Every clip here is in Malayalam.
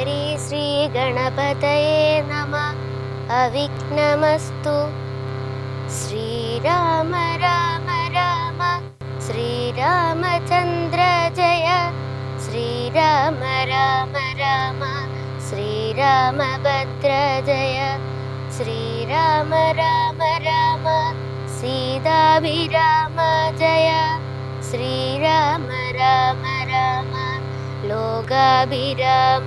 श्रीगणपतये नमः। अविघ्नमस्तु। श्रीराम राम राम। श्रीरामचन्द्र जय। श्रीराम राम राम। श्रीरामभद्र जय। श्रीराम राम राम। सीताभिराम जय। श्रीराम राम राम। लोकाभिराम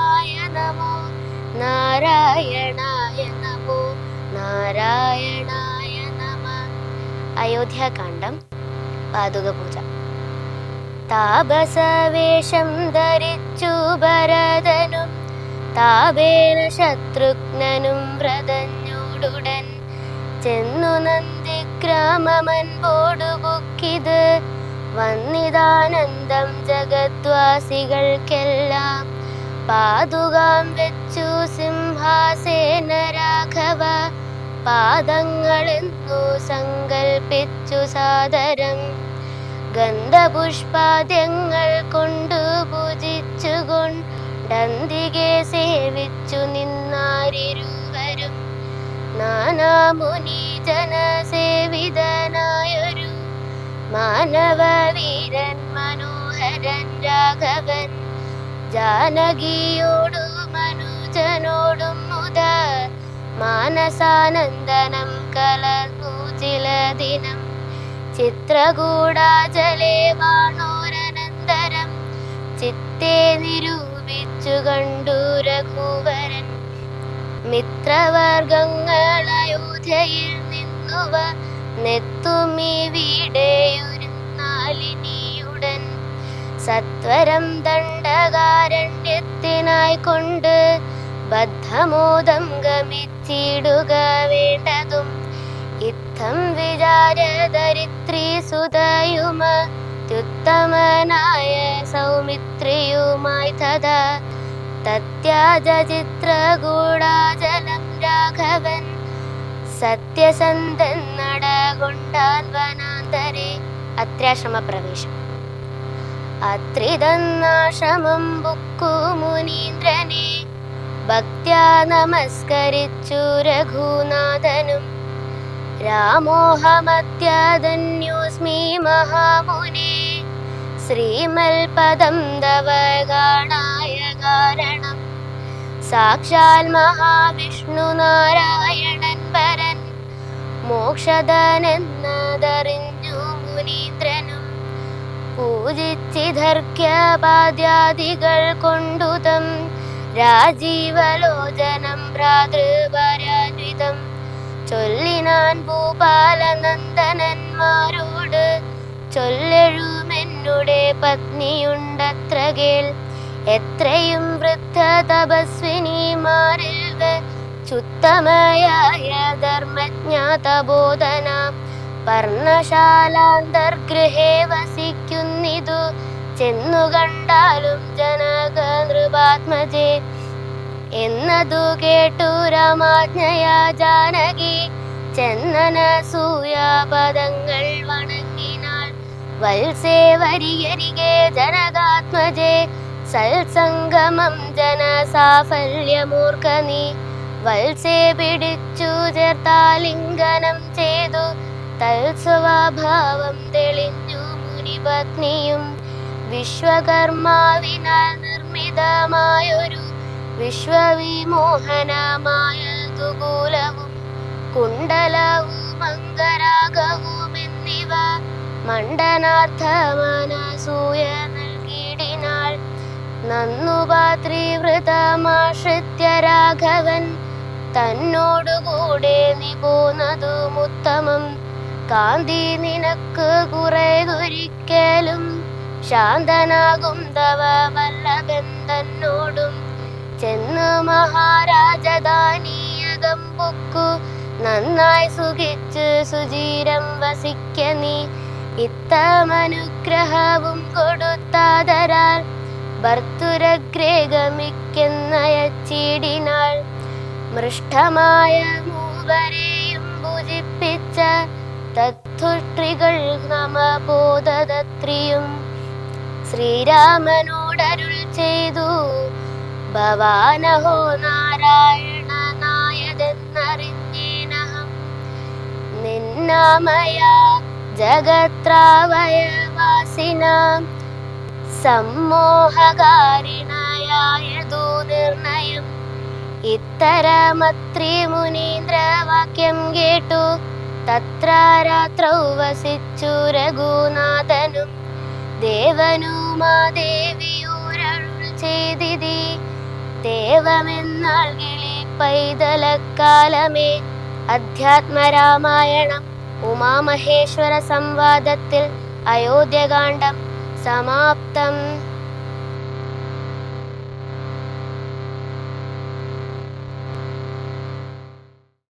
നാരായണായ നമോ. നാരായണായ നമ. അയോധ്യാകാന്ഡം പാതുക പൂജ താപസവേഷം ധരിച്ചു ഭരതനും താപേന ശത്രുഘ്നനും വ്രതഞ്ഞോടുടൻ. ചെന്നു നന്ദിഗ്രാമമൻപോടു പൊക്കിത് വന്നിതാനന്ദം ജഗദ്വാസികൾക്കെല്ലാം. പാതുകാം വെച്ചു സിംഹാസേന രാഘവ. പാദങ്ങളെന്നു സങ്കൽപ്പിച്ചു സാദരം. ഗന്ധപുഷ്പാദ്യങ്ങൾ കൊണ്ടു പൂജിച്ചുകൊണ്ടന്തികെ സേവിച്ചു നിന്നാരിരുവരും. നാനാമുനീജന സേവിതനായൊരു മാനവ വീരൻ മനോഹരൻ രാഘവൻ. ജാനകിയോടും മനുജനോടും മുത മാനസാനന്ദനം കലർന്നു ചില ദിനം. ചിത്രകൂടാചലേ വാണോരനന്തരം ചിത്തെ നിരൂപിച്ചു കണ്ടു രഘുവരൻ. മിത്രവർഗങ്ങൾ അയോധ്യയിൽ നിന്നുവ നെത്തുമി വീടേയുരുന്നാലിനിയുടൻ സത്വരം ദണ്ഡകാരണ്യത്തിനായി കൊണ്ട് ബദ്ധമോദം ഗമിച്ചിടുക വേണ്ടതും. ഇത്തം വിചാരധരിത്രീ സുതയുമ ത്യുത്തമനായ സൗമിത്രിയുമായി തഥാ തത്യാജ ചിത്രകൂടാചലം രാഘവൻ സത്യസന്ധൻ നടകൊണ്ടാൽ വനാന്തരെ അത്രാശ്രമപ്രവേശം അത്രിതന്നാശ്രമം ബുക്കു മുനീന്ദ്രനെ ഭക്ത്യാ നമസ്കരിച്ചു രഘുനാഥനും. രാമോഹമത്യധന്യോസ്മി മഹാമുനെ ശ്രീമൽപദം തവ കാരണം സാക്ഷാൽ മഹാവിഷ്ണു നാരായണൻ പരൻ മോക്ഷദനെന്നതറിഞ്ഞു മുനീന്ദ്രനും പൂജിച്ചിതർക്യപാദ്യാദികൾ കൊണ്ടുതം. രാജീവലോചനം ഭ്രാതൃപരാജിതം. ചൊല്ലിനാൻ ഭൂപാലനന്ദനന്മാരോട് ചൊല്ലെഴുമെന്നുടെ പത്നിയുണ്ടത്ര കേൾ. എത്രയും വൃദ്ധ തപസ്വിനിമാരിൽ ചുത്തമയായ ധർമ്മജ്ഞാതബോധന. പർണശാലാന്തർഗൃഹേ വസിക്കുന്നിതു ചെന്നു കണ്ടാലും ജനക നൃപാത്മജേ എന്നതു കേട്ടു രാമാജ്ഞയാ ജാനകി. ചെന്നനസൂയാപദങ്ങൾ വണങ്ങിനാൾ വത്സേ വരിയരികെ ജനകാത്മജേ. സൽസംഗമം ജനസാഫല്യമൂർക്ക നീ വത്സേ പിടിച്ചു ചേർത്താലിംഗനം ചെയ്തു. തൽസ്വഭാവം തെളിഞ്ഞു മുനിപത്നിയും വിശ്വകർമാവിനാൽ നിർമ്മിതമായൊരു വിശ്വവിമോഹനമായ തുകൂലവും കുണ്ടലവും മംഗരാഗവും എന്നിവ മണ്ഡനാർത്ഥമനസൂയ നൽകിയിടിനാൾ. നന്നുപാത്രീവൃതമാശ്രിത്യ രാഘവൻ തന്നോടുകൂടെ നീ പോന്നതുമുത്തമം കാന്തി നിനക്ക് കുറെ ഒരിക്കലും ശാന്തനാകും തവ വല്ലഭൻ തന്നോടും ചെന്ന് മഹാരാജധാനീയകം പൊക്കു നന്നായി സുഖിച്ച് സുചീരം വസിക്ക നീ. ഇത്തമനുഗ്രഹവും കൊടുത്താതരാൽ ഭർത്തുരഗ്രേഗമിക്കുന്നയച്ചിടിനാൾ. മൃഷ്ടമായ മൂവരെയും ഭുജിപ്പിച്ച തത്തുഷ്ട്രികൾ നമബോധദത്രിയും ശ്രീരാമനോടരുൾ ചെയ്തു. ഭവാനഹോ നാരായണ നായതെന്നറിഞ്ഞേനഹം നിന്നാമയ ജഗത്രാവയവാസിനാം സമ്മോഹകാരിണയായതു നിർണയം. ഇത്തരമത്രി മുനീന്ദ്രവാക്യം കേട്ടു. തത്ര രാത്രൗ വസിച്ചു രഘുനാഥനും ദേവനുമാദേവിയോരരുൾ ചെയ്തിതി. ദേവമെന്നാൽ കിളി പൈതലക്കാലമേ. അധ്യാത്മരാമായണം ഉമാമഹേശ്വര സംവാദത്തിൽ അയോധ്യകാന്ഡം സമാപ്തം.